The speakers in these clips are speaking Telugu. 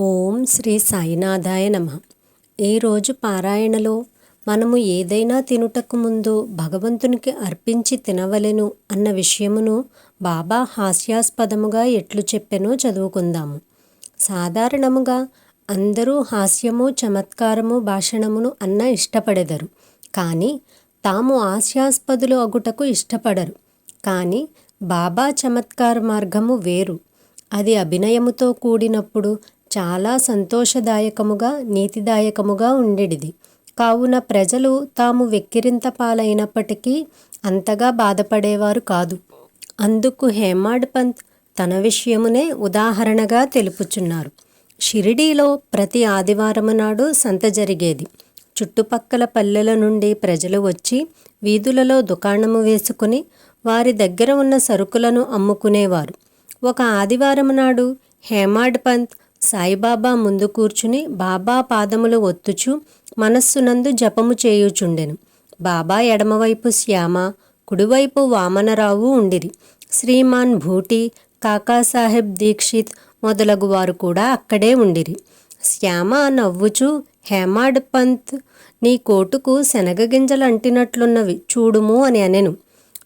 ఓం శ్రీ సాయినాథాయ నమ. ఈరోజు పారాయణలో మనము ఏదైనా తినుటకు ముందు భగవంతునికి అర్పించి తినవలెను అన్న విషయమును బాబా హాస్యాస్పదముగా ఎట్లు చెప్పెనో చదువుకుందాము. సాధారణముగా అందరూ హాస్యము చమత్కారము భాషణమును అన్న ఇష్టపడెదరు. కానీ తాము హాస్యాస్పదులు అగుటకు ఇష్టపడరు. కానీ బాబా చమత్కార మార్గము వేరు. అది అభినయముతో కూడినప్పుడు చాలా సంతోషదాయకముగా నీతిదాయకముగా ఉండేడిది. కావున ప్రజలు తాము వెక్కిరింత పాలైనప్పటికీ అంతగా బాధపడేవారు కాదు. అందుకు హేమాడ్ పంత్ తన విషయమునే ఉదాహరణగా తెలుపుచున్నారు. షిరిడీలో ప్రతి ఆదివారము నాడు సంత జరిగేది. చుట్టుపక్కల పల్లెల నుండి ప్రజలు వచ్చి వీధులలో దుకాణము వేసుకుని వారి దగ్గర ఉన్న సరుకులను అమ్ముకునేవారు. ఒక ఆదివారం నాడు హేమాడ్ పంత్ సాయిబాబా ముందు కూర్చుని బాబా పాదములు ఒత్తుచు మనస్సునందు జపము చేయుచుండెను. బాబా ఎడమవైపు శ్యామ కుడివైపు వామనరావు ఉండిరి. శ్రీమాన్ భూటి కాకాసాహెబ్ దీక్షిత్ మొదలగు వారు కూడా అక్కడే ఉండిరి. శ్యామ నవ్వుచూ హేమాడ్ పంత్ నీ కోటుకు శనగగింజలు అంటినట్లున్నవి చూడుము అని అనెను.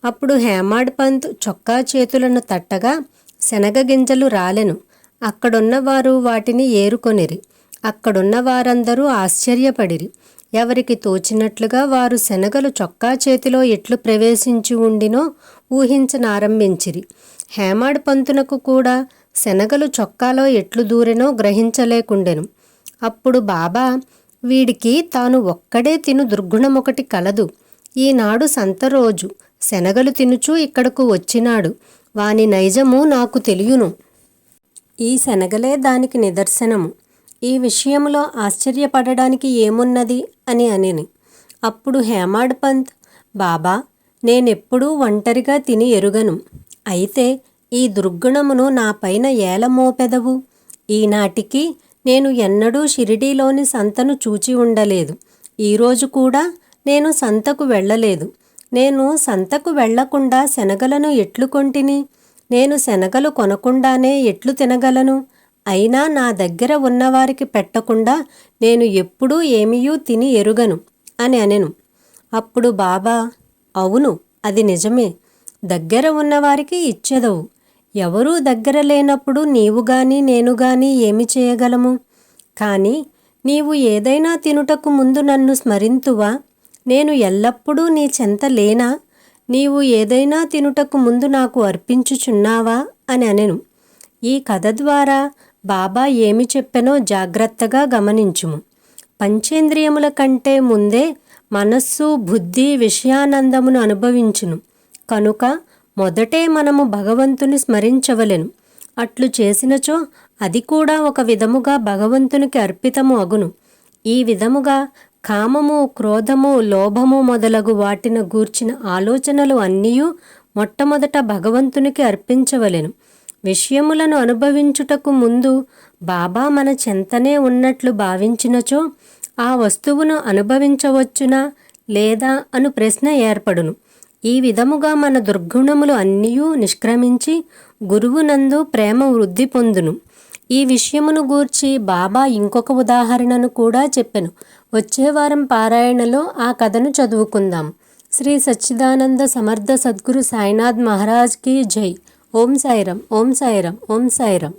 అప్పుడు హేమాడ్ పంత్ చొక్కా చేతులను తట్టగా శనగ గింజలు రాలెను. అక్కడున్నవారు వాటిని ఏరుకొనిరి. అక్కడున్న వారందరూ ఆశ్చర్యపడిరి. ఎవరికి తోచినట్లుగా వారు శనగలు చొక్కా చేతిలో ఎట్లు ప్రవేశించి ఉండినో ఊహించనారంభించిరి. హేమాడ్ పంతునకు కూడా శనగలు చొక్కాలో ఎట్లు దూరినో గ్రహించలేకుండెను. అప్పుడు బాబా వీడికి తాను ఒక్కడే తిను దుర్గుణం ఒకటి కలదు. ఈనాడు సంత రోజు శనగలు తినుచూ ఇక్కడకు వచ్చినాడు. వాని నైజము నాకు తెలియను. ఈ శనగలే దానికి నిదర్శనము. ఈ విషయంలో ఆశ్చర్యపడడానికి ఏమున్నది? అని అనిని. అప్పుడు హేమాడ్ పంత్ బాబా నేనెప్పుడూ ఒంటరిగా తిని ఎరుగను. అయితే ఈ దుర్గుణమును నా పైన ఏల మోపెదవు? ఈనాటికి నేను ఎన్నడూ షిరిడీలోని సంతను చూచి ఉండలేదు. ఈరోజు కూడా నేను సంతకు వెళ్ళలేదు. నేను సంతకు వెళ్ళకుండా శనగలను ఎట్లు కొంటిని నేను శనగలు కొనకుండానే ఎట్లు తినగలను? అయినా నా దగ్గర ఉన్నవారికి పెట్టకుండా నేను ఎప్పుడూ ఏమీయూ తిని ఎరుగను అని అనెను. అప్పుడు బాబా అవును అది నిజమే. దగ్గర ఉన్నవారికి ఇచ్చెదవు. ఎవరూ దగ్గర లేనప్పుడు నీవు గాని నేను గాని ఏమి చేయగలము? కానీ నీవు ఏదైనా తినుటకు ముందు నన్ను స్మరింతువా? నేను ఎల్లప్పుడూ నీ చెంత లేనా? నీవు ఏదైనా తినుటకు ముందు నాకు అర్పించుచున్నావా? అని అనెను. ఈ కథ ద్వారా బాబా ఏమి చెప్పెనో జాగ్రత్తగా గమనించుము. పంచేంద్రియముల కంటే ముందే మనస్సు బుద్ధి విషయానందమును అనుభవించును. కనుక మొదటే మనము భగవంతుని స్మరించవలెను. అట్లు చేసినచో అది కూడా ఒక విధముగా భగవంతునికి అర్పితము అగును. ఈ విధముగా కామము క్రోధము లోభము మొదలగు వాటిని గూర్చిన ఆలోచనలు అన్నీయూ మొట్టమొదట భగవంతునికి అర్పించవలెను. విషయములను అనుభవించుటకు ముందు బాబా మన చెంతనే ఉన్నట్లు భావించినచో ఆ వస్తువును అనుభవించవచ్చునా లేదా అను ప్రశ్న ఏర్పడును. ఈ విధముగా మన దుర్గుణములు అన్నీయూ నిష్క్రమించి గురువునందు ప్రేమ వృద్ధి పొందును. ఈ విషయమును గూర్చి బాబా ఇంకొక ఉదాహరణను కూడా చెప్పెను. వచ్చే వారం పారాయణలో ఆ కథను చదువుకుందాం. శ్రీ సచ్చిదానంద సమర్థ సద్గురు సాయినాథ్ మహారాజ్కి జై. ఓం సాయిరం ఓం సాయిరం ఓం సాయిరం